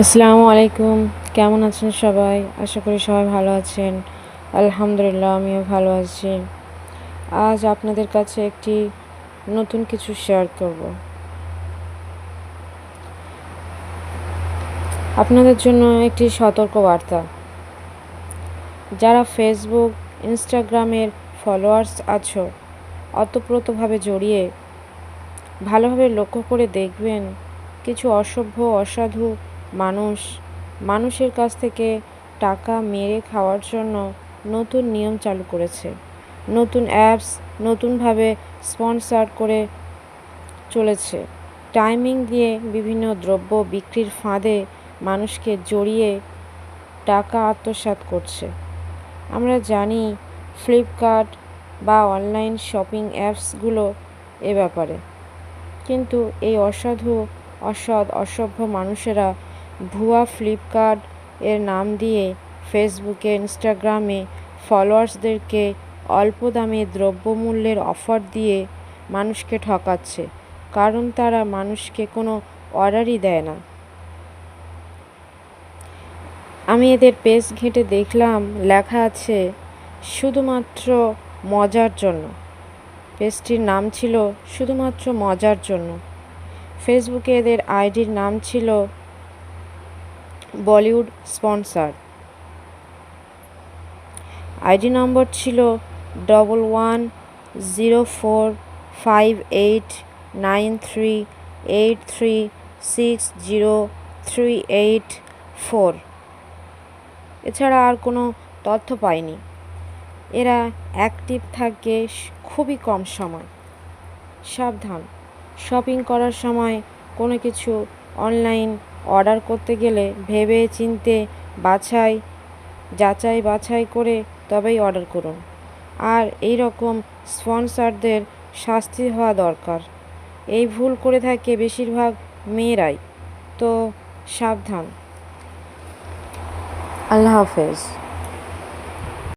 আসসালামু আলাইকুম। কেমন আছেন সবাই? আশা করি সবাই ভালো আছেন। আলহামদুলিল্লাহ, আমিও ভালো আছি। আজ আপনাদের কাছে একটি নতুন কিছু শেয়ার করব। আপনাদের জন্য একটি সতর্ক বার্তা যারা ফেসবুক ইনস্টাগ্রামের ফলোয়ার্স আছো, অতপ্রতভাবে জড়িয়ে ভালোভাবে লক্ষ্য করে দেখবেন কিছু অসভ্য, অসাধু মানুষ, মানুষের কাছ থেকে টাকা মেরে খাওয়ার জন্য নতুন নিয়ম চালু করেছে। নতুন অ্যাপস, নতুনভাবে স্পন্সার করে চলেছে। টাইমিং দিয়ে বিভিন্ন দ্রব্য বিক্রির ফাঁদে মানুষকে জড়িয়ে টাকা আত্মসাৎ করছে। আমরা জানি ফ্লিপকার্ট বা অনলাইন শপিং অ্যাপসগুলো এ ব্যাপারে। কিন্তু এই অসাধু, অসৎ, অসভ্য মানুষেরা ভুয়া ফ্লিপকার্ট এর নাম দিয়ে ফেসবুকে, ইনস্টাগ্রামে ফলোয়ার্সদেরকে অল্প দামে দ্রব্যমূল্যের অফার দিয়ে মানুষকে ঠকাচ্ছে, কারণ তারা মানুষকে কোনো অর্ডারই দেয় না। আমি এদের পেজ ঘেঁটে দেখলাম, লেখা আছে, শুধুমাত্র মজার জন্য। পেজটির নাম ছিল, শুধুমাত্র মজার জন্য। ফেসবুকে এদের আইডির নাম ছিল বলিউড স্পন্সার। আইডি নম্বর ছিল double one zero four five eight nine three eight three six zero three eight four এছাড়া আর কোনো তথ্য পাইনি। এরা অ্যাক্টিভ থাকে খুবই কম সময়। সাবধান। শপিং করার সময় কোনো কিছু অনলাইন অর্ডার করতে গেলে ভেবে চিনতে বাছাই, যাচাই বাছাই করে তবেই অর্ডার করুন। আর এই রকম স্পন্সারদের শাস্তি হওয়া দরকার। এই ভুল করে থাকে বেশিরভাগ মেয়েরাই। তো সাবধান। আল্লাহ হাফেজ।